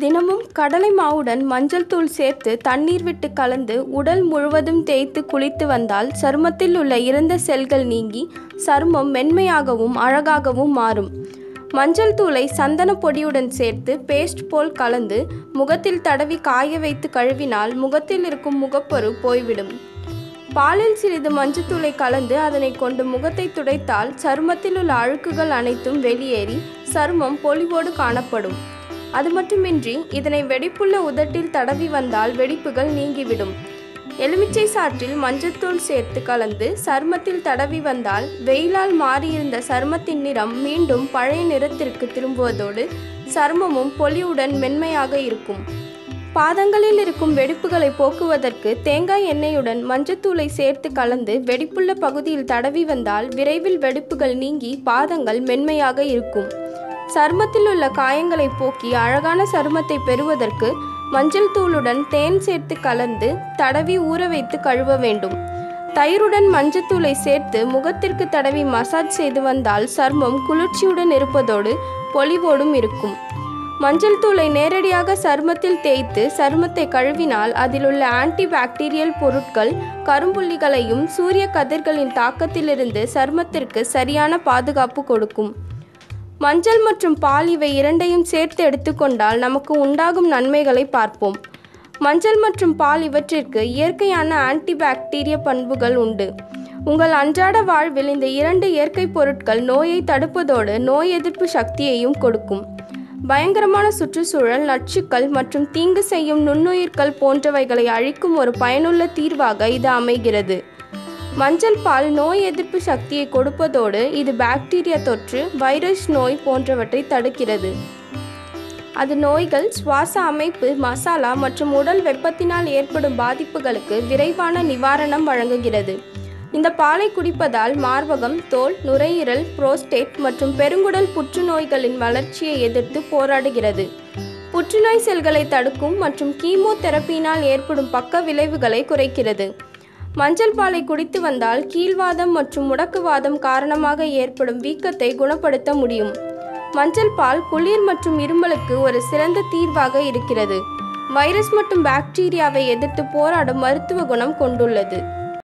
தினமும் கடலை மாவுடன் மஞ்சள் தூள் சேர்த்து தண்ணீர் விட்டு கலந்து உடல் முழுவதும் தேய்த்து குளித்து வந்தால் சருமத்தில் உள்ள இறந்த செல்கள் நீங்கி சருமம் மென்மையாகவும் அழகாகவும் மாறும். மஞ்சள் தூளை சந்தன பொடியுடன் சேர்த்து பேஸ்ட் போல் கலந்து முகத்தில் தடவி காய வைத்து கழுவினால் முகத்தில் இருக்கும் முகப்பொரு போய்விடும். பாலில் சிறிது மஞ்சத்தூளை கலந்து அதனை கொண்டு முகத்தை துடைத்தால் சருமத்தில் உள்ள அழுக்குகள் அனைத்தும் வெளியேறி சருமம் பொலிவோடு காணப்படும். அது மட்டுமின்றி இதனை வெடிப்புள்ள உதட்டில் தடவி வந்தால் வெடிப்புகள் நீங்கிவிடும். எலுமிச்சை சாற்றில் மஞ்சத்தூள் சேர்த்து கலந்து சருமத்தில் தடவி வந்தால் வெயிலால் மாறியிருந்த சருமத்தின் நிறம் மீண்டும் பழைய நிறத்திற்கு திரும்புவதோடு சருமமும் பொலியுடன் மென்மையாக இருக்கும். பாதங்களில் இருக்கும் வெடிப்புகளை போக்குவதற்கு தேங்காய் எண்ணெயுடன் மஞ்சத்தூளை சேர்த்து கலந்து வெடிப்புள்ள பகுதியில் தடவி வந்தால் விரைவில் வெடிப்புகள் நீங்கி பாதங்கள் மென்மையாக இருக்கும். சருமத்தில் உள்ள காயங்களை போக்கி அழகான சருமத்தை பெறுவதற்கு மஞ்சள் தூளுடன் தேன் சேர்த்து கலந்து தடவி ஊற வைத்து கழுவ வேண்டும். தயிருடன் மஞ்சத்தூளை சேர்த்து முகத்திற்கு தடவி மசாஜ் செய்து வந்தால் சர்மம் குளிர்ச்சியுடன் இருப்பதோடு பொலிவோடும் இருக்கும். மஞ்சள் தூளை நேரடியாக சருமத்தில் தேய்த்து சருமத்தை கழுவினால் அதிலுள்ள ஆன்டி பாக்டீரியல் பொருட்கள் கரும்புள்ளிகளையும் சூரிய கதிர்களின் தாக்கத்திலிருந்து சருமத்திற்கு சரியான பாதுகாப்பு கொடுக்கும். மஞ்சள் மற்றும் பால் இவை இரண்டையும் சேர்த்து எடுத்துக்கொண்டால் நமக்கு உண்டாகும் நன்மைகளை பார்ப்போம். மஞ்சள் மற்றும் பால் இவற்றிற்கு இயற்கையான ஆன்டிபாக்டீரிய பண்புகள் உண்டு. உங்கள் அன்றாட வாழ்வில் இந்த இரண்டு இயற்கை பொருட்கள் நோயை தடுப்பதோடு நோய் எதிர்ப்பு சக்தியையும் கொடுக்கும். பயங்கரமான சுற்றுச்சூழல் நச்சுக்கள் மற்றும் தீங்கு செய்யும் நுண்ணுயிர்கள் போன்றவைகளை அழிக்கும் ஒரு பயனுள்ள தீர்வாக இது அமைகிறது. மஞ்சள் பால் நோய் எதிர்ப்பு சக்தியை கொடுப்பதோடு இது பாக்டீரியா தொற்று வைரஸ் நோய் போன்றவற்றை தடுக்கிறது. அது நோய்கள் சுவாச அமைப்பு மசாலா மற்றும் உடல் வெப்பத்தினால் ஏற்படும் பாதிப்புகளுக்கு விரைவான நிவாரணம் வழங்குகிறது. இந்த பாலை குடிப்பதால் மார்பகம் தோல் நுரையீரல் புரோஸ்டேட் மற்றும் பெருங்குடல் புற்றுநோய்களின் வளர்ச்சியை எதிர்த்து போராடுகிறது. புற்றுநோய் செல்களை தடுக்கும் மற்றும் கீமோதெரப்பியினால் ஏற்படும் பக்க விளைவுகளை குறைக்கிறது. மஞ்சள் பாலை குடித்து வந்தால் கீழ்வாதம் மற்றும் முடக்குவாதம் காரணமாக ஏற்படும் வீக்கத்தை குணப்படுத்த முடியும். மஞ்சள் பால் குளிர் மற்றும் இருமலுக்கு ஒரு சிறந்த தீர்வாக இருக்கிறது. வைரஸ் மற்றும் பாக்டீரியாவை எதிர்த்து போராடும் மருத்துவ குணம் கொண்டுள்ளது.